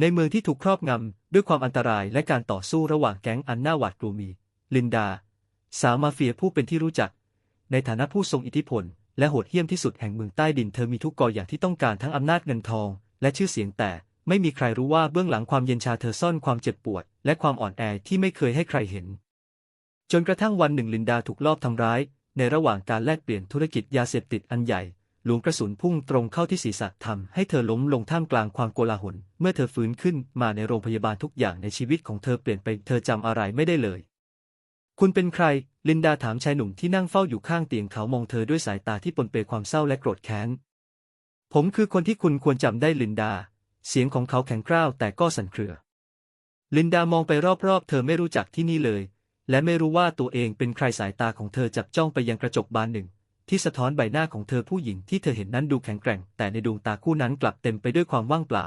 ในเมืองที่ถูกครอบงำ ด้วยความอันตรายและการต่อสู้ระหว่างแก๊งอันน่าหวาดกลัวมี ลินดา สาวมาเฟียผู้เป็นที่รู้จัก ในฐานะผู้ทรงอิทธิพล และโหดเหี้ยมที่สุดแห่งเมืองใต้ดินเธอมีทุกกออย่างที่ต้องการทั้งอำนาจเงินทอง และชื่อเสียงแต่ไม่มีใครรู้ว่าเบื้องหลังความเย็นชาเธอซ่อนความเจ็บปวด และความอ่อนแอที่ไม่เคยให้ใครเห็น จนกระทั่งวันหนึ่งลินดาถูกลอบทำร้าย ในระหว่างการแลกเปลี่ยนธุรกิจยาเสพติดอันใหญ่ หลวงกระสุนพุ่งตรงเข้าที่ศีรษะทำให้เธอล้มลงท่ามกลางความโกลาหล เมื่อเธอฟื้นขึ้นมาในโรงพยาบาลทุกอย่างในชีวิตของเธอเปลี่ยนไปเธอจำอะไรไม่ได้เลย คุณเป็นใคร ลินดาถามชายหนุ่มที่นั่งเฝ้าอยู่ข้างเตียงเขามองเธอด้วยสายตาที่ปนเปความเศร้าและโกรธแค้น ผมคือคนที่คุณควรจำได้ลินดา เสียงของเขาแข็งกร้าวแต่ก็สั่นเครือ ลินดามองไปรอบๆ เธอไม่รู้จักที่นี่เลย และไม่รู้ว่าตัวเองเป็นใครสายตาของเธอจับจ้องไปยังกระจกบานหนึ่ง ที่สะท้อนใบหน้าของเธอผู้หญิงที่เธอเห็นนั้นดูแข็งแกร่ง แต่ในดวงตาคู่นั้นกลับเต็มไปด้วยความว่างเปล่า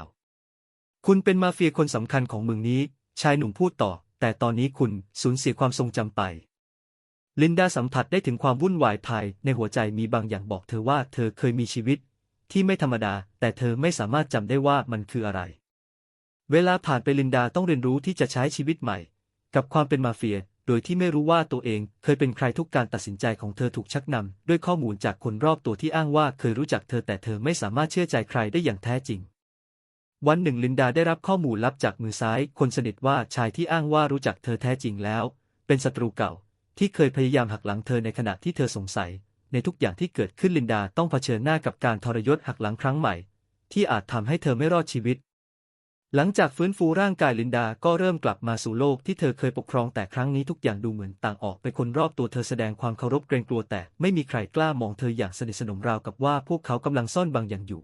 คุณเป็นมาเฟียคนสำคัญของเมืองนี้ ชายหนุ่มพูดต่อ แต่ตอนนี้คุณสูญเสียความทรงจำไป ลินดาสัมผัสได้ถึงความวุ่นวายภายในหัวใจมีบางอย่างบอกเธอว่าเธอเคยมีชีวิต ที่ไม่ธรรมดา แต่เธอไม่สามารถจำได้ว่ามันคืออะไร เวลาผ่านไปลินดาต้องเรียนรู้ที่จะใช้ชีวิตใหม่ กับความเป็นมาเฟีย โดยที่ไม่รู้ว่าตัวเองเคยเป็นใครทุกการตัดสินใจของเธอถูกชักนำด้วยข้อมูลจากคนรอบตัวที่อ้างว่าเคยรู้จักเธอแต่เธอไม่สามารถเชื่อใจใครได้อย่างแท้จริง วันหนึ่งลินดาได้รับข้อมูลลับจากมือซ้ายคนสนิทว่าชายที่อ้างว่ารู้จักเธอแท้จริงแล้ว เป็นศัตรูเก่า ที่เคยพยายามหักหลังเธอในขณะที่เธอสงสัย ในทุกอย่างที่เกิดขึ้นลินดาต้องเผชิญหน้ากับการทรยศหักหลังครั้งใหม่ ที่อาจทำให้เธอไม่รอดชีวิต หลังจากฟื้นฟูร่างกายลินดาก็เริ่มกลับมาสู่โลกที่เธอเคยปกครองแต่ครั้งนี้ทุกอย่างดูเหมือนต่างออกไปคนรอบตัวเธอแสดงความเคารพเกรงกลัวแต่ไม่มีใครกล้ามองเธออย่างสนิทสนมราวกับว่าพวกเขากำลังซ่อนบางอย่างอยู่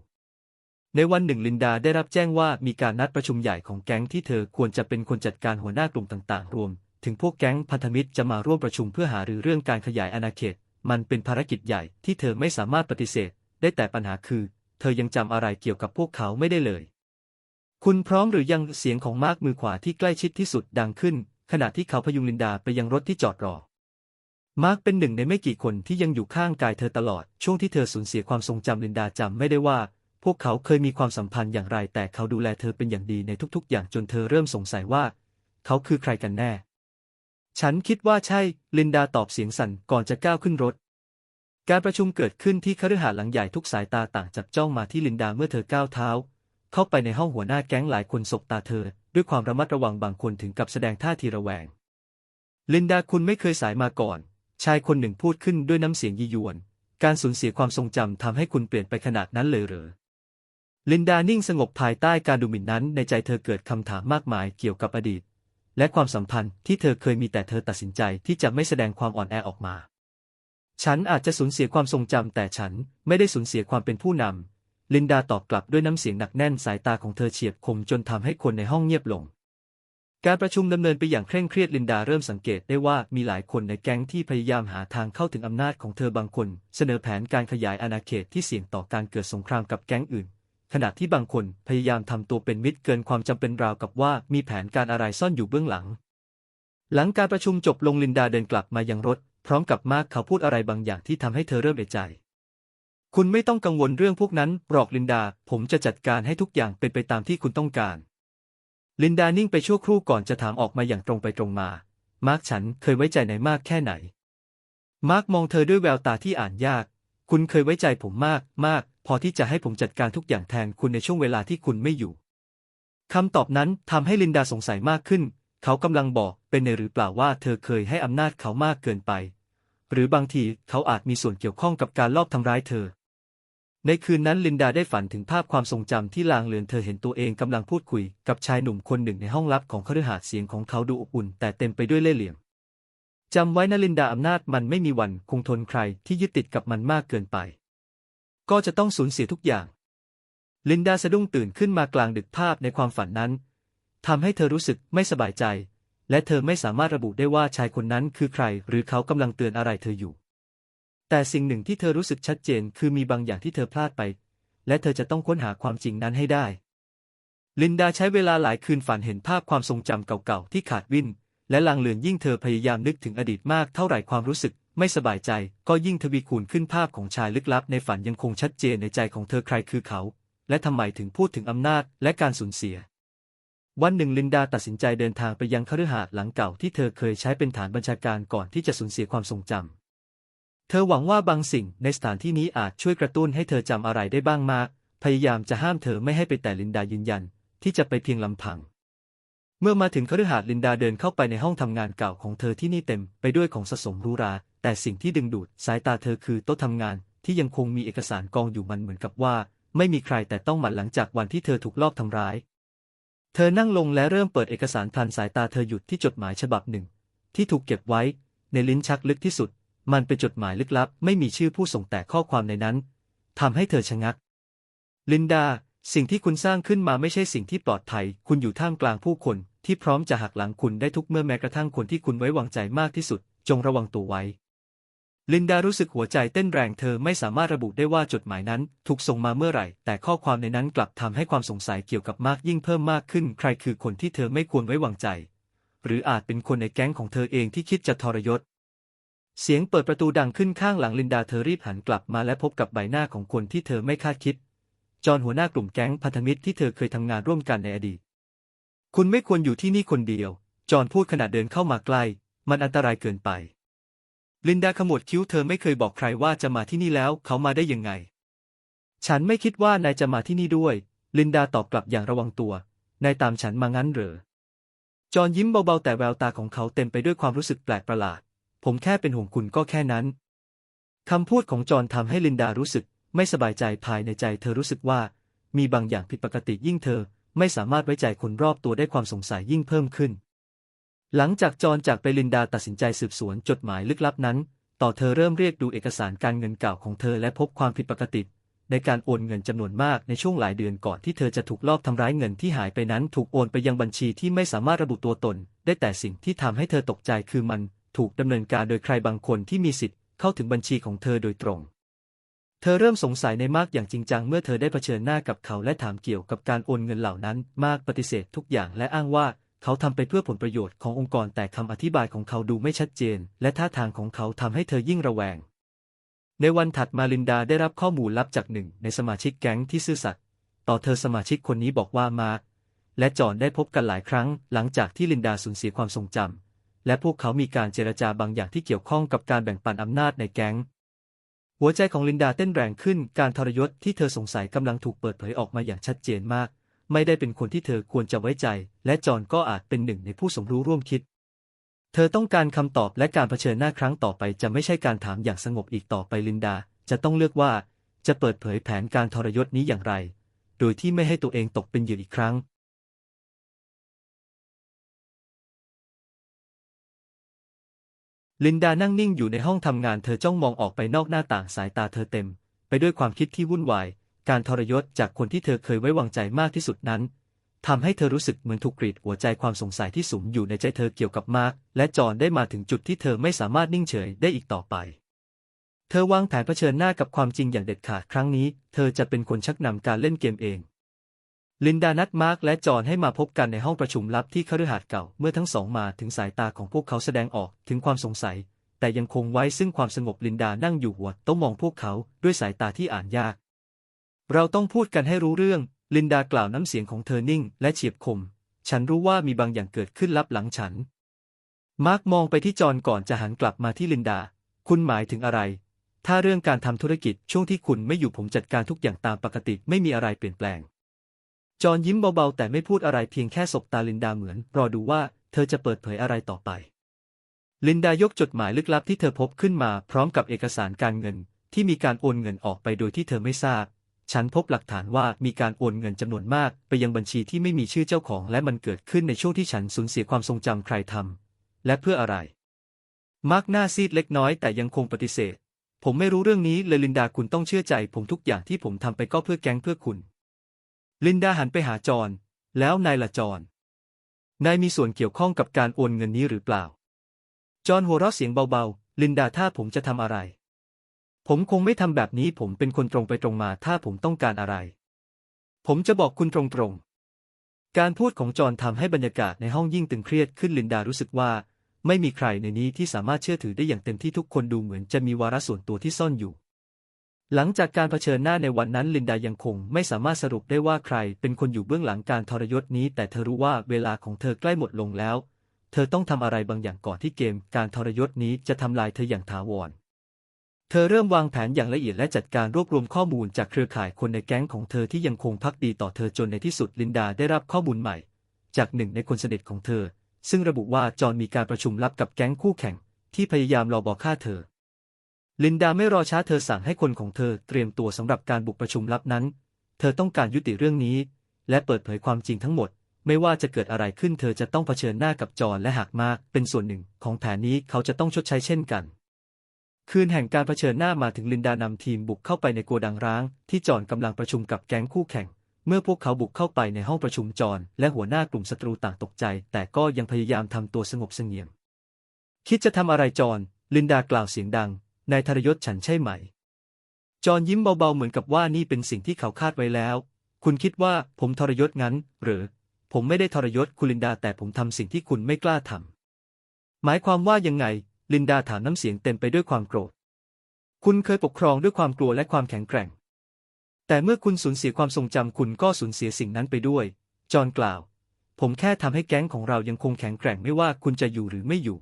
ในวันหนึ่งลินดาได้รับแจ้งว่ามีการนัดประชุมใหญ่ของแก๊งที่เธอควรจะเป็นคนจัดการหัวหน้ากลุ่มต่างๆ รวม ถึงพวกแก๊งพันธมิตรจะมาร่วมประชุมเพื่อหารือเรื่องการขยายอาณาเขต มันเป็นภารกิจใหญ่ที่เธอไม่สามารถปฏิเสธ ได้แต่ปัญหาคือ เธอยังจำอะไรเกี่ยวกับพวกเขาไม่ได้เลย คุณพร้อมหรือยังเสียงของมาร์กมือขวาที่ใกล้ชิดที่สุดดังขึ้น ขณะที่เขาพยุงลินดาไปยังรถที่จอดรอ มาร์กเป็นหนึ่งในไม่กี่คนที่ยังอยู่ข้างกายเธอตลอด ช่วงที่เธอสูญเสียความทรงจำลินดาจำไม่ได้ว่า พวกเขาเคยมีความสัมพันธ์อย่างไร แต่เขาดูแลเธอเป็นอย่างดีในทุกๆ อย่างจนเธอเริ่มสงสัยว่า เขาคือใครกันแน่ ฉันคิดว่าใช่ ลินดาตอบเสียงสั่นก่อนจะก้าวขึ้นรถการประชุมเกิดขึ้นที่คฤหาสน์หลังใหญ่ทุกสายตาต่างจับจ้องมาที่ลินดาเมื่อเธอก้าวเท้า เข้าไปในห้องหัวหน้าแก๊งหลายคนสบตาเธอ ด้วยความระมัดระวังบางคนถึงกับแสดงท่าทีระแวง ลินดาคุณไม่เคยสายมาก่อน ชายคนหนึ่งพูดขึ้นด้วยน้ำเสียงยียวน การสูญเสียความทรงจำทำให้คุณเปลี่ยนไปขนาดนั้นเลยเหรอ ลินดานิ่งสงบภายใต้การดูหมิ่นนั้น ในใจเธอเกิดคำถามมากมายเกี่ยวกับอดีต และความสัมพันธ์ที่เธอเคยมีแต่เธอตัดสินใจที่จะไม่แสดงความอ่อนแอออกมา ฉันอาจจะสูญเสียความทรงจำแต่ฉันไม่ได้สูญเสียความเป็นผู้นำ ลินดาตอบกลับด้วยน้ำเสียงหนักแน่นสายตาของเธอเฉียบคมจนทำให้คนในห้องเงียบลง การประชุมดำเนินไปอย่างเคร่งเครียดลินดาเริ่มสังเกตได้ว่ามีหลายคนในแก๊งที่พยายามหาทางเข้าถึงอำนาจของเธอบางคน เสนอแผนการขยายอาณาเขตที่เสี่ยงต่อการเกิดสงครามกับแก๊งอื่น ขณะที่บางคนพยายามทำตัวเป็นมิตรเกินความจำเป็นราวกับว่ามีแผนการอะไรซ่อนอยู่เบื้องหลัง หลังการประชุมจบลงลินดาเดินกลับมายังรถ พร้อมกับมาร์คเขาพูดอะไรบางอย่างที่ทำให้เธอเริ่มเอะใจ คุณไม่ต้องกังวลเรื่องพวกนั้นหรอกลินดา ผมจะจัดการให้ทุกอย่างเป็นไปตามที่คุณต้องการ ลินดานิ่งไปชั่วครู่ก่อนจะถามออกมาอย่างตรงไปตรงมา มาร์คฉันเคยไว้ใจนายมากแค่ไหน มาร์คมองเธอด้วยแววตาที่อ่านยาก คุณเคยไว้ใจผมมากมาก พอที่จะให้ผมจัดการทุกอย่างแทนคุณในช่วงเวลาที่คุณไม่อยู่คำตอบนั้นทำให้ลินดาสงสัยมากขึ้น เขากำลังบอกเป็นในหรือเปล่าว่าเธอเคยให้อำนาจเขามากเกินไป หรือบางทีเขาอาจมีส่วนเกี่ยวข้องกับการลอบทำร้ายเธอ ในคืนนั้นลินดาได้ฝันถึงภาพความทรงจำที่ลางเลือนเธอเห็นตัวเองกำลังพูดคุย กับชายหนุ่มคนหนึ่งในห้องลับของคฤหาสน์เสียงของเขาดูอบอุ่น แต่เต็มไปด้วยเล่ห์เหลี่ยมจำไว้นะลินดาอำนาจมันไม่มีวันคงทนใครที่ยึดติดกับมันมากเกินไป ก็จะต้องสูญเสียทุกอย่าง ลินดาสะดุ้งตื่นขึ้นมากลางดึกภาพในความฝันนั้นทำให้เธอรู้สึกไม่สบายใจ และเธอไม่สามารถระบุได้ว่าชายคนนั้นคือใคร หรือเขากำลังเตือนอะไรเธออยู่ แต่สิ่งหนึ่งที่เธอรู้สึกชัดเจนคือมีบางอย่างที่เธอพลาดไป และเธอจะต้องค้นหาความจริงนั้นให้ได้ ลินดาใช้เวลาหลายคืนฝันเห็นภาพความทรงจำเก่าๆที่ขาดวิน และลางเลือนยิ่งเธอพยายามนึกถึงอดีตมากเท่าไหร่ความรู้สึกไม่สบายใจ ก็ยิ่งทวีคูณขึ้นภาพของชายลึกลับในฝันยังคงชัดเจนในใจของเธอใครคือเขา และทำไมถึงพูดถึงอำนาจและการสูญเสีย วันหนึ่งลินดาตัดสินใจเดินทางไปยังคฤหาสน์หลังเก่าที่เธอเคยใช้เป็นฐานบัญชาการก่อนที่จะสูญเสียความทรงจำ เธอหวังว่าบางสิ่งในสถานที่นี้อาจช่วยกระตุ้นให้เธอจำอะไรได้บ้างมาก พยายามจะห้ามเธอไม่ให้ไปแต่ลินดายืนยัน ที่จะไปเพียงลำพัง เมื่อมาถึงคฤหาสน์ลินดาเดินเข้าไปในห้องทำงานเก่าของเธอที่นี่เต็มไปด้วยของสะสมรูรา แต่สิ่งที่ดึงดูดสายตาเธอคือโต๊ะทำงานที่ยังคงมีเอกสารกองอยู่มันเหมือนกับว่า ไม่มีใครแต่ต้องหมันหลังจากวันที่เธอถูกลอบทำร้าย เธอนั่งลงและเริ่มเปิดเอกสารพลันสายตาเธอหยุดที่จดหมายฉบับหนึ่ง ที่ถูกเก็บไว้ในลิ้นชักลึกที่สุด มันเป็นจดหมายลึกลับ ไม่มีชื่อผู้ส่งแต่ข้อความในนั้นทำให้เธอชะงัก ลินดา สิ่งที่คุณสร้างขึ้นมาไม่ใช่สิ่งที่ปลอดภัย คุณอยู่ท่ามกลางผู้คน ที่พร้อมจะหักหลังคุณได้ทุกเมื่อแม้กระทั่งคนที่คุณไว้วางใจมากที่สุด จงระวังตัวไว้ ลินดารู้สึกหัวใจเต้นแรงเธอไม่สามารถระบุได้ว่าจดหมายนั้น ถูกส่งมาเมื่อไหร่ แต่ข้อความในนั้นกลับทำให้ความสงสัยเกี่ยวกับมากยิ่งเพิ่มมากขึ้น ใครคือคนที่เธอไม่ควรไว้วางใจ หรืออาจเป็นคนในแก๊งของเธอเองที่คิดจะทรยศ เสียงเปิดประตูดังขึ้นข้างหลังลินดาเธอรีบหันกลับมาและพบกับใบหน้าของคนที่เธอไม่คาดคิด จอห์นหัวหน้ากลุ่มแก๊งพันธมิตรที่เธอเคยทำงานร่วมกันในอดีต คุณไม่ควรอยู่ที่นี่คนเดียว จอห์นพูดขณะเดินเข้ามาใกล้ มันอันตรายเกินไป ลินดาขมวดคิ้วเธอไม่เคยบอกใครว่าจะมาที่นี่แล้วเขามาได้ยังไง ฉันไม่คิดว่านายจะมาที่นี่ด้วย ลินดาตอบกลับอย่างระวังตัวนายตามฉันมางั้นเหรอ จอห์นยิ้มเบาๆแต่แววตาของเขาเต็มไปด้วยความรู้สึกแปลกประหลาด ผมแค่เป็นห่วงคุณก็แค่นั้น คำพูดของจอห์นทำให้ลินดารู้สึก ไม่สบายใจภายในใจเธอรู้สึกว่า มีบางอย่างผิดปกติยิ่งเธอ ไม่สามารถไว้ใจคนรอบตัวได้ความสงสัยยิ่งเพิ่มขึ้น หลังจากจอห์นจากไปลินดาตัดสินใจสืบสวนจดหมายลึกลับนั้น ต่อเธอเริ่มเรียกดูเอกสารการเงินเก่าของเธอและพบความผิดปกติในการโอนเงินจำนวนมากในช่วงหลายเดือนก่อนที่เธอจะถูกลอบทำร้ายเงินที่หายไปนั้น ถูกโอนไปยังบัญชีที่ไม่สามารถระบุตัวตน ได้แต่สิ่งที่ทำให้เธอตกใจคือมัน ถูกดำเนินการโดยใครบางคนที่มีสิทธิ์เข้าถึงบัญชีของเธอโดยตรง เธอเริ่มสงสัยในมาร์กอย่างจริงจังเมื่อเธอได้เผชิญหน้ากับเขาและถามเกี่ยวกับการโอนเงินเหล่านั้น มาร์กปฏิเสธทุกอย่างและอ้างว่าเขาทำไปเพื่อผลประโยชน์ขององค์กรแต่คำอธิบายของเขาดูไม่ชัดเจน และท่าทางของเขาทำให้เธอยิ่งระแวง ในวันถัดมาลินดาได้รับข้อมูลลับจากหนึ่งในสมาชิกแก๊งที่ซื่อสัตย์ต่อเธอสมาชิกคนนี้บอกว่ามาร์กและจอห์นได้พบกันหลายครั้ง หลังจากที่ลินดาสูญเสียความทรงจำ และพวกเขามีการเจรจาบางอย่างที่เกี่ยวข้องกับการแบ่งปันอำนาจในแก๊ง หัวใจของลินดาเต้นแรงขึ้น การทรยศที่เธอสงสัยกำลังถูกเปิดเผยออกมาอย่างชัดเจนมาก ไม่ได้เป็นคนที่เธอควรจะไว้ใจ และจอห์นก็อาจเป็นหนึ่งในผู้สมรู้ร่วมคิด เธอต้องการคำตอบและการเผชิญหน้าครั้งต่อไป จะไม่ใช่การถามอย่างสงบอีกต่อไปลินดา จะต้องเลือกว่า จะเปิดเผยแผนการทรยศนี้อย่างไร โดยที่ไม่ให้ตัวเองตกเป็นเหยื่ออีกครั้ง ลินดานั่งนิ่งอยู่ในห้องทำงานเธอจ้องมองออกไปนอกหน้าต่างสายตาเธอเต็ม ไปด้วยความคิดที่วุ่นวาย การทรยศจากคนที่เธอเคยไว้วางใจมากที่สุดนั้นทำให้เธอรู้สึกเหมือนถูกกรีดหัวใจความสงสัยที่สุมอยู่ในใจเธอเกี่ยวกับมาร์กและจอห์นได้มาถึงจุดที่เธอไม่สามารถนิ่งเฉยได้อีกต่อไป เธอวางแผนเผชิญหน้ากับความจริงอย่างเด็ดขาดครั้งนี้ เธอจะเป็นคนชักนำการเล่นเกมเอง ลินดานัดมาร์กและจอห์นให้มาพบกันในห้องประชุมลับที่คฤหาสน์เก่า เมื่อทั้งสองมาถึงสายตาของพวกเขาแสดงออกถึงความสงสัย แต่ยังคงไว้ซึ่งความสงบลินดานั่งอยู่หัวโต้องมองพวกเขาด้วยสายตาที่อ่านยาก เราต้องพูดกันให้รู้เรื่อง ลินดากล่าวน้ำเสียงของเธอนิ่ง และเฉียบคม ฉันรู้ว่ามีบางอย่างเกิดขึ้นลับหลังฉัน มาร์กมองไปที่จอห์นก่อนจะหันกลับมาที่ลินดา คุณหมายถึงอะไร ถ้าเรื่องการทำธุรกิจช่วงที่คุณไม่อยู่ผมจัดการทุกอย่างตามปกติไม่มีอะไรเปลี่ยนแปลง จอห์นยิ้มเบาๆ แต่ไม่พูดอะไรเพียงแค่สบตาลินดาเหมือน รอดูว่าเธอจะเปิดเผยอะไรต่อไป ลินดายกจดหมายลึกลับที่เธอพบขึ้นมา พร้อมกับเอกสารการเงิน ที่มีการโอนเงินออกไปโดยที่เธอไม่ทราบ ฉันพบหลักฐานว่ามีการโอนเงินจำนวนมาก ไปยังบัญชีที่ไม่มีชื่อเจ้าของ และมันเกิดขึ้นในช่วงที่ฉันสูญเสียความทรงจำใครทำและเพื่ออะไร มาร์กหน้าซีดเล็กน้อยแต่ยังคงปฏิเสธ ผมไม่รู้เรื่องนี้เลยลินดาคุณต้องเชื่อใจ ผมทุกอย่างที่ผมทำไปก็เพื่อแก๊งเพื่อคุณ ลินดาหันไปหาจอห์นแล้วนายละจอห์นนายมีส่วนเกี่ยวข้องกับการโอนเงินนี้หรือเปล่า จอห์นหัวเราะเสียงเบาๆ ลินดาถ้าผมจะทำอะไร ผมคงไม่ทำแบบนี้ผมเป็นคนตรงไปตรงมาถ้าผมต้องการอะไร ผมจะบอกคุณตรงๆ การพูดของจอห์นทำให้บรรยากาศในห้องยิ่งตึงเครียดขึ้นลินดารู้สึกว่า ไม่มีใครในนี้ที่สามารถเชื่อถือได้อย่างเต็มที่ทุกคนดูเหมือนจะมีวาระส่วนตัวที่ซ่อนอยู่ หลังจากการเผชิญหน้าในวันนั้นลินดายังคงไม่สามารถสรุปได้ว่าใครเป็นคนอยู่เบื้องหลังการทรยศนี้ แต่เธอรู้ว่าเวลาของเธอใกล้หมดลงแล้ว เธอต้องทำอะไรบางอย่างก่อนที่เกม การทรยศนี้จะทำลายเธออย่างถาวร เธอเริ่มวางแผนอย่างละเอียดและจัดการรวบรวมข้อมูลจากเครือข่ายคนในแก๊งของเธอที่ยังคงพักดีต่อเธอจนในที่สุดลินดาได้รับข้อมูลใหม่ จากหนึ่งในคนสนิทของเธอ ซึ่งระบุว่าจอห์นมีการประชุมลับกับแก๊งคู่แข่ง ที่พยายามรอบอฆ่าเธอ ลินดาไม่รอช้าเธอสั่งให้คนของเธอเตรียมตัวสำหรับการบุกประชุมลับนั้น เธอต้องการยุติเรื่องนี้ และเปิดเผยความจริงทั้งหมด ไม่ว่าจะเกิดอะไรขึ้นเธอจะต้องเผชิญหน้ากับจอห์นและหากมากเป็นส่วนหนึ่งของแผนนี้เขาจะต้องชดใช้เช่นกัน คืนแห่งการเผชิญหน้ามาถึงลินดานำทีมบุกเข้าไปในโกดังร้าง ที่จอห์นกำลังประชุมกับแก๊งคู่แข่ง เมื่อพวกเขาบุกเข้าไปในห้องประชุมจอห์นและหัวหน้ากลุ่มศัตรูต่างตกใจ แต่ก็ยังพยายามทำตัวสงบเสงี่ยม คิดจะทำอะไรจอห์นลินดากล่าวเสียงดัง นายทรยศฉันใช่ไหม จอห์นยิ้มเบาๆเหมือนกับว่านี่เป็นสิ่งที่เขาคาดไว้แล้ว คุณคิดว่าผมทรยศงั้น หรือ ผมไม่ได้ทรยศคุณลินดาแต่ผมทำสิ่งที่คุณไม่กล้าทำหมายความว่ายังไง ลินดาถามน้ำเสียงเต็มไปด้วยความโกรธ คุณเคยปกครองด้วยความกลัวและความแข็งแกร่ง แต่เมื่อคุณสูญเสียความทรงจำคุณก็สูญเสียสิ่งนั้นไปด้วย จอห์นกล่าว ผมแค่ทำให้แก๊งของเรายังคงแข็งแกร่งไม่ว่าคุณจะอยู่หรือไม่อยู่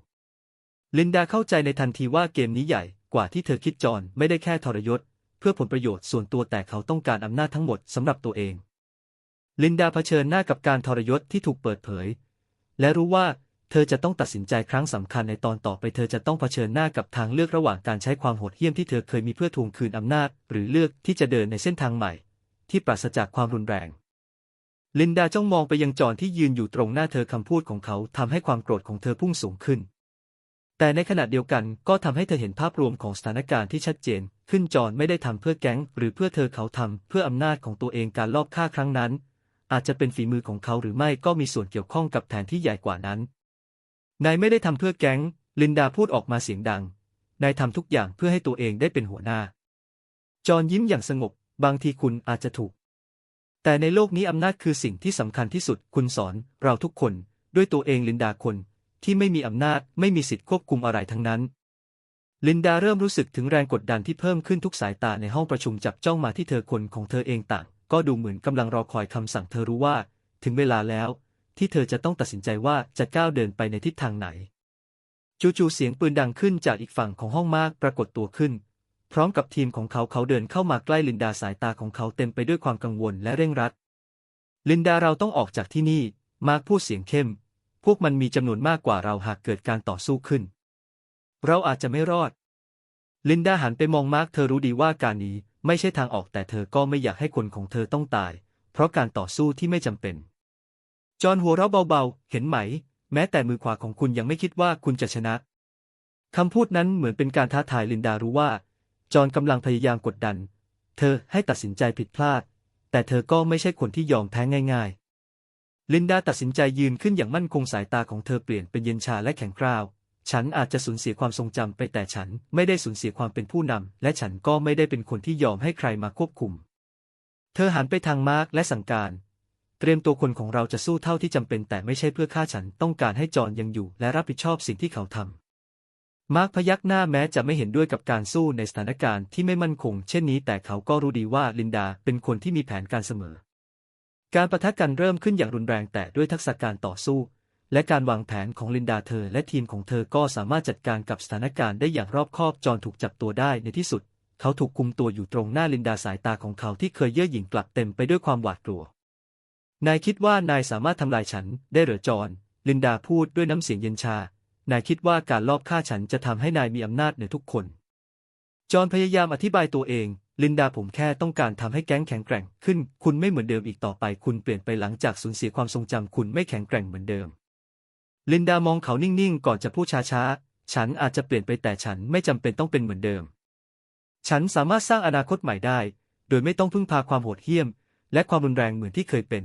ลินดาเข้าใจในทันทีว่าเกมนี้ใหญ่ กว่าที่เธอคิดจอห์นไม่ได้แค่ทรยศ เพื่อผลประโยชน์ส่วนตัวแต่เขาต้องการอำนาจทั้งหมดสำหรับตัวเอง ลินดาเผชิญหน้ากับการทรยศที่ถูกเปิดเผย และรู้ว่าเธอจะต้องตัดสินใจครั้งสำคัญในตอนต่อไปเธอจะต้องเผชิญหน้ากับทางเลือกระหว่างการใช้ความโหดเหี้ยมที่เธอเคยมีเพื่อทวงคืนอำนาจ หรือเลือกที่จะเดินในเส้นทางใหม่ ที่ปราศจากความรุนแรง ลินดาจ้องมองไปยังจอห์นที่ยืนอยู่ตรงหน้าเธอคำพูดของเขาทำให้ความโกรธของเธอพุ่งสูงขึ้น แต่ในขณะเดียวกันก็ทำให้เธอเห็นภาพรวมของสถานการณ์ที่ชัดเจน ขึ้นจอนไม่ได้ทำเพื่อแก๊ง หรือเพื่อเธอเขาทำเพื่ออำนาจของตัวเองการลอบฆ่าครั้งนั้น อาจจะเป็นฝีมือของเขาหรือไม่ก็มีส่วนเกี่ยวข้องกับแผนที่ใหญ่กว่านั้น นายไม่ได้ทำเพื่อแก๊ง ลินดาพูดออกมาเสียงดัง นายทำทุกอย่างเพื่อให้ตัวเองได้เป็นหัวหน้า จอห์นยิ้มอย่างสงบ บางทีคุณอาจจะถูก แต่ในโลกนี้อำนาจคือสิ่งที่สำคัญที่สุด คุณสอน เราทุกคน ด้วยตัวเองลินดาคน ที่ไม่มีอำนาจไม่มีสิทธิ์ควบคุมอะไรทั้งนั้น ลินดาเริ่มรู้สึกถึงแรงกดดันที่เพิ่มขึ้นทุกสายตาในห้องประชุมจับจ้องมาที่เธอคนของเธอเองต่าง ก็ดูเหมือนกำลังรอคอยคำสั่งเธอรู้ว่า ถึงเวลาแล้ว ที่เธอจะต้องตัดสินใจว่าจะก้าวเดินไปในทิศทางไหน จู่ๆเสียงปืนดังขึ้นจากอีกฝั่งของห้องมากปรากฏตัวขึ้น พร้อมกับทีมของเขาเขาเดินเข้ามาใกล้ลินดาสายตาของเขาเต็มไปด้วยความกังวลและเร่งรัด ลินดาเราต้องออกจากที่นี่ มาร์กพูดเสียงเข้ม พวกมันมีจำนวนมากกว่าเราหากเกิดการต่อสู้ขึ้น เราอาจจะไม่รอด ลินดาหันไปมองมาร์กเธอรู้ดีว่าการนี้ไม่ใช่ทางออกแต่เธอก็ไม่อยากให้คนของเธอต้องตาย เพราะการต่อสู้ที่ไม่จำเป็น จอห์นหัวเราะเบาๆ เห็นไหม แม้แต่มือขวาของคุณยังไม่คิดว่าคุณจะชนะคำพูดนั้นเหมือนเป็นการท้าทายลินดารู้ว่า จอห์นกำลังพยายามกดดัน เธอให้ตัดสินใจผิดพลาด แต่เธอก็ไม่ใช่คนที่ยอมแพ้ง่ายๆ ลินดาตัดสินใจยืนขึ้นอย่างมั่นคงสายตาของเธอเปลี่ยนเป็นเย็นชาและแข็งกร้าว ฉันอาจจะสูญเสียความทรงจำไปแต่ฉันไม่ได้สูญเสียความเป็นผู้นำ และฉันก็ไม่ได้เป็นคนที่ยอมให้ใครมาควบคุม เธอหันไปทางมาร์กและสั่งการ เตรียมตัวคนของเราจะสู้เท่าที่จำเป็นแต่ไม่ใช่เพื่อฆ่าฉันต้องการให้จอห์นยังอยู่ และรับผิดชอบสิ่งที่เขาทำมาร์กพยักหน้าแม้จะไม่เห็นด้วยกับการสู้ในสถานการณ์ที่ไม่มั่นคง เช่นนี้แต่เขาก็รู้ดีว่าลินดาเป็นคนที่มีแผนการเสมอ การประทะกันเริ่มขึ้นอย่างรุนแรงแต่ด้วยทักษะการต่อสู้ และการวางแผนของลินดาเธอและทีมของเธอก็สามารถจัดการกับสถานการณ์ได้อย่างรอบคอบจอห์นถูกจับตัวได้ในที่สุด เขาถูกคุมตัวอยู่ตรงหน้าลินดาสายตาของเขาที่เคยเย่อหยิ่งกลับเต็มไปด้วยความหวาดกลัว นายคิดว่านายสามารถทำลายฉันได้หรือจอห์นลินดาพูดด้วยน้ำเสียงเย็นชา นายคิดว่าการลอบฆ่าฉันจะทำให้นายมีอำนาจเหนือทุกคน จอห์นพยายามอธิบายตัวเอง ลินดาผมแค่ต้องการทำให้แก๊งแข็งแกร่งขึ้น คุณไม่เหมือนเดิมอีกต่อไป คุณเปลี่ยนไปหลังจากสูญเสียความทรงจำคุณไม่แข็งแกร่งเหมือนเดิม ลินดามองเขานิ่งๆ ก่อนจะพูดช้าๆ ฉันอาจจะเปลี่ยนไปแต่ฉันไม่จำเป็นต้องเป็นเหมือนเดิม ฉันสามารถสร้างอนาคตใหม่ได้ โดยไม่ต้องพึ่งพาความโหดเหี้ยม และความรุนแรงเหมือนที่เคยเป็น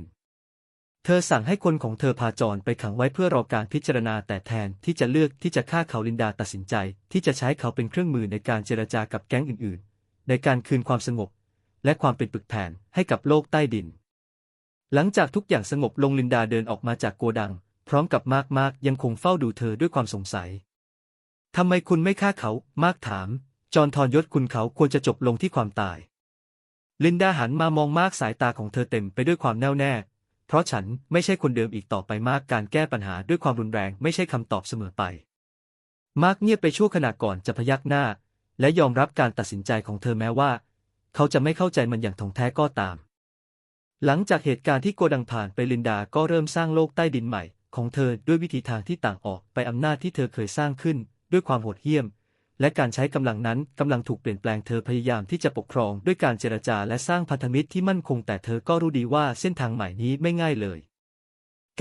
เธอสั่งให้คนของเธอพาจอนไปขังไว้เพื่อรอการพิจารณาแต่แทนที่จะเลือกที่จะฆ่าเขาลินดาตัดสินใจ ที่จะใช้เขาเป็นเครื่องมือในการเจรจากับแก๊งอื่นๆ ในการคืนความสงบ และความเป็นปึกแผ่นให้กับโลกใต้ดิน หลังจากทุกอย่างสงบลงลินดาเดินออกมาจากโกดัง พร้อมกับมากมากยังคงเฝ้าดูเธอด้วยความสงสัยทำไมคุณไม่ฆ่าเขา มากถาม จอห์นทรยศคุณเขาควรจะจบลงที่ความตาย ลินดาหันมามองมาร์กสายตาของเธอเต็มไปด้วยความแน่วแน่ เพราะฉันไม่ใช่คนเดิมอีกต่อไปมากการแก้ปัญหาด้วยความรุนแรงไม่ใช่คำตอบเสมอไป มาร์กเงียบไปชั่วขณะก่อนจะพยักหน้า และยอมรับการตัดสินใจของเธอแม้ว่า เขาจะไม่เข้าใจมันอย่างถ่องแท้ก็ตาม หลังจากเหตุการณ์ที่โกดังผ่านไปลินดาก็เริ่มสร้างโลกใต้ดินใหม่ ของเธอด้วยวิธีทางที่ต่างออกไปอำนาจที่เธอเคยสร้างขึ้น ด้วยความโหดเหี้ยม และการใช้กำลังนั้นกำลังถูกเปลี่ยนแปลงเธอพยายามที่จะปกครองด้วยการเจรจาและสร้างพันธมิตรที่มั่นคง แต่เธอก็รู้ดีว่าเส้นทางใหม่นี้ไม่ง่ายเลย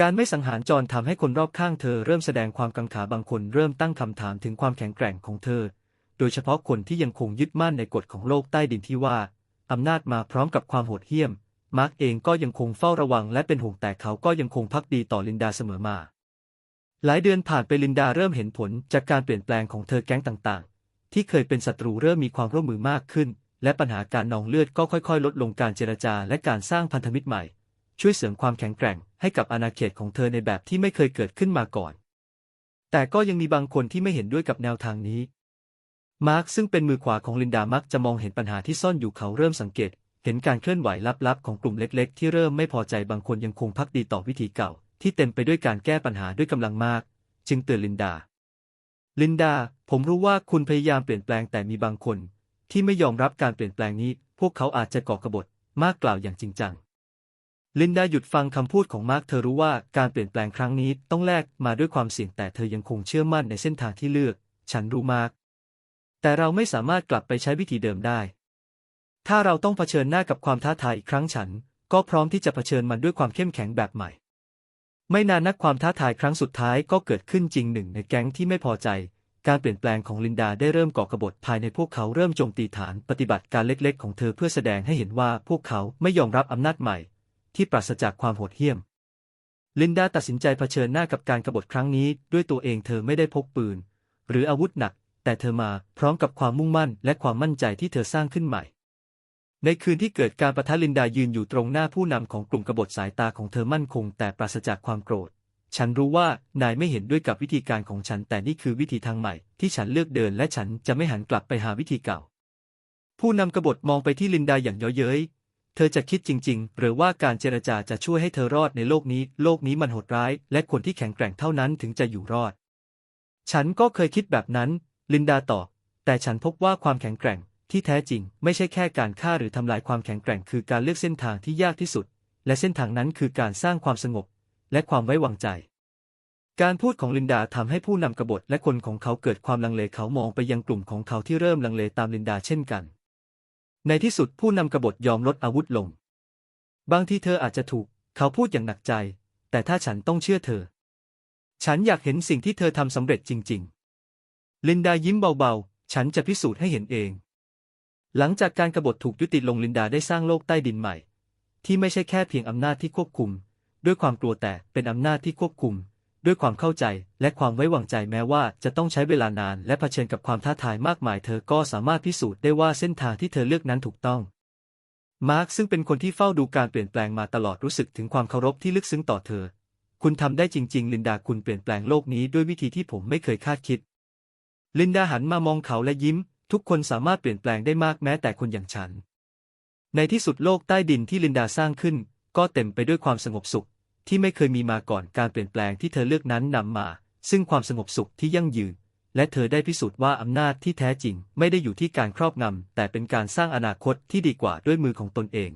การไม่สังหารจรทำให้คนรอบข้างเธอเริ่มแสดงความกังขาบางคนเริ่มตั้งคำถามถึงความแข็งแกร่งของเธอ โดยเฉพาะคนที่ยังคงยึดมั่นในกฎของโลกใต้ดินที่ว่า อำนาจมาพร้อมกับความโหดเหี้ยม มาร์กเองก็ยังคงเฝ้าระวังและเป็นห่วงแต่เขาก็ยังคงพักดีต่อลินดาเสมอมา หลายเดือนผ่านไปลินดาเริ่มเห็นผลจากการเปลี่ยนแปลงของเธอแก๊งต่างๆ ที่เคยเป็นศัตรูเริ่มมีความร่วมมือมากขึ้น และปัญหาการนองเลือดก็ค่อยๆ ลดลงการเจรจาและการสร้างพันธมิตรใหม่ ช่วยเสริมความแข็งแกร่งให้กับอาณาเขตของเธอในแบบที่ไม่เคยเกิดขึ้นมาก่อน แต่ก็ยังมีบางคนที่ไม่เห็นด้วยกับแนวทางนี้ มาร์คซึ่งเป็นมือขวาของลินดามักจะมองเห็นปัญหาที่ซ่อนอยู่เขาเริ่มสังเกต เห็นการเคลื่อนไหวลับๆ ของกลุ่มเล็ก ๆ ที่เริ่มไม่พอใจบางคนยังคงพักดีต่อวิธีเก่า ที่เต็มไปด้วยการแก้ปัญหาด้วยกำลังมาก จึงเตือนลินดา ลินดา ผมรู้ว่าคุณพยายามเปลี่ยนแปลงแต่มีบางคน ที่ไม่ยอมรับการเปลี่ยนแปลงนี้ พวกเขาอาจจะก่อกบฏมากกล่าวอย่างจริงจัง ลินดาหยุดฟังคำพูดของมาร์คเธอรู้ว่าการเปลี่ยนแปลงครั้งนี้ต้องแลกมาด้วยความเสี่ยงแต่เธอยังคงเชื่อมั่นในเส้นทางที่เลือก ฉันรู้มาร์ก แต่เราไม่สามารถกลับไปใช้วิธีเดิมได้ ถ้าเราต้องเผชิญหน้ากับความท้าทายอีกครั้งฉัน ก็พร้อมที่จะเผชิญมันด้วยความเข้มแข็งแบบใหม่ ไม่นานนักความท้าทายครั้งสุดท้ายก็เกิดขึ้นจริงหนึ่งในแก๊งที่ไม่พอใจ การเปลี่ยนแปลงของลินดาได้เริ่มก่อกบฏภายในพวกเขาเริ่มโจมตีฐานปฏิบัติการเล็กๆ ของเธอเพื่อแสดงให้เห็นว่าพวกเขาไม่ยอมรับอำนาจใหม่ ที่ปราศจากความโหดเหี้ยมลินดาตัดสินใจเผชิญหน้ากับการกบฏครั้งนี้ ด้วยตัวเองเธอไม่ได้พกปืน หรืออาวุธหนัก แต่เธอมาพร้อมกับความมุ่งมั่นและความมั่นใจที่เธอสร้างขึ้นใหม่ ในคืนที่เกิดการประทะลินดายืนอยู่ตรงหน้าผู้นำของกลุ่มกบฏสายตาของเธอมั่นคง แต่ปราศจากความโกรธ ฉันรู้ว่านายไม่เห็นด้วยกับวิธีการของฉัน แต่นี่คือวิธีทางใหม่ ที่ฉันเลือกเดินและฉันจะไม่หันกลับไปหาวิธีเก่า ผู้นำกบฏมองไปที่ลินดาอย่างเย้ยเย้ยเธอจะคิดจริง ๆ หรือว่าการเจรจาจะช่วยให้เธอรอดในโลกนี้ โลกนี้มันโหดร้าย และคนที่แข็งแกร่งเท่านั้นถึงจะอยู่รอด ฉันก็เคยคิดแบบนั้น ลินดาตอบแต่ฉันพบว่าความแข็งแกร่งที่แท้จริง ไม่ใช่แค่การฆ่าหรือทำลายความแข็งแกร่ง คือการเลือกเส้นทางที่ยากที่สุด และเส้นทางนั้นคือการสร้างความสงบ และความไว้วางใจ การพูดของลินดาทำให้ผู้นำกบฏและคนของเขาเกิดความลังเลเขามองไปยังกลุ่มของเขาที่เริ่มลังเลตามลินดาเช่นกัน ในที่สุดผู้นำกบฏยอมลดอาวุธลง บางทีเธออาจจะถูก เขาพูดอย่างหนักใจ แต่ถ้าฉันต้องเชื่อเธอ ฉันอยากเห็นสิ่งที่เธอทำสำเร็จจริง ๆ ลินดายิ้มเบาๆ ฉันจะพิสูจน์ให้เห็นเอง หลังจากการกบฏถูกยุติลงลินดาได้สร้างโลกใต้ดินใหม่ ที่ไม่ใช่แค่เพียงอำนาจที่ควบคุม ด้วยความกลัวแต่เป็นอำนาจที่ควบคุม ด้วยความเข้าใจและความไว้วางใจแม้ว่าจะต้องใช้เวลานาน และเผชิญกับความท้าทายมากมาย เธอก็สามารถพิสูจน์ได้ว่าเส้นทางที่เธอเลือกนั้นถูกต้องมาร์คซึ่งเป็นคนที่เฝ้าดูการเปลี่ยนแปลงมาตลอดรู้สึกถึงความเคารพที่ลึกซึ้งต่อเธอ คุณทำได้จริง ๆ ลินดาคุณเปลี่ยนแปลงโลกนี้ด้วยวิธีที่ผมไม่เคยคาดคิด ลินดาหันมามองเขาและยิ้ม ทุกคนสามารถเปลี่ยนแปลงได้มากแม้แต่คนอย่างฉัน ในที่สุดโลกใต้ดินที่ลินดาสร้างขึ้น ก็เต็มไปด้วยความสงบสุข ที่ไม่เคยมีมาก่อนการเปลี่ยนแปลงที่เธอเลือกนั้นนำมา ซึ่งความสงบสุขที่ยั่งยืน และเธอได้พิสูจน์ว่าอำนาจที่แท้จริง ไม่ได้อยู่ที่การครอบงำแต่เป็นการสร้างอนาคตที่ดีกว่าด้วยมือของตนเอง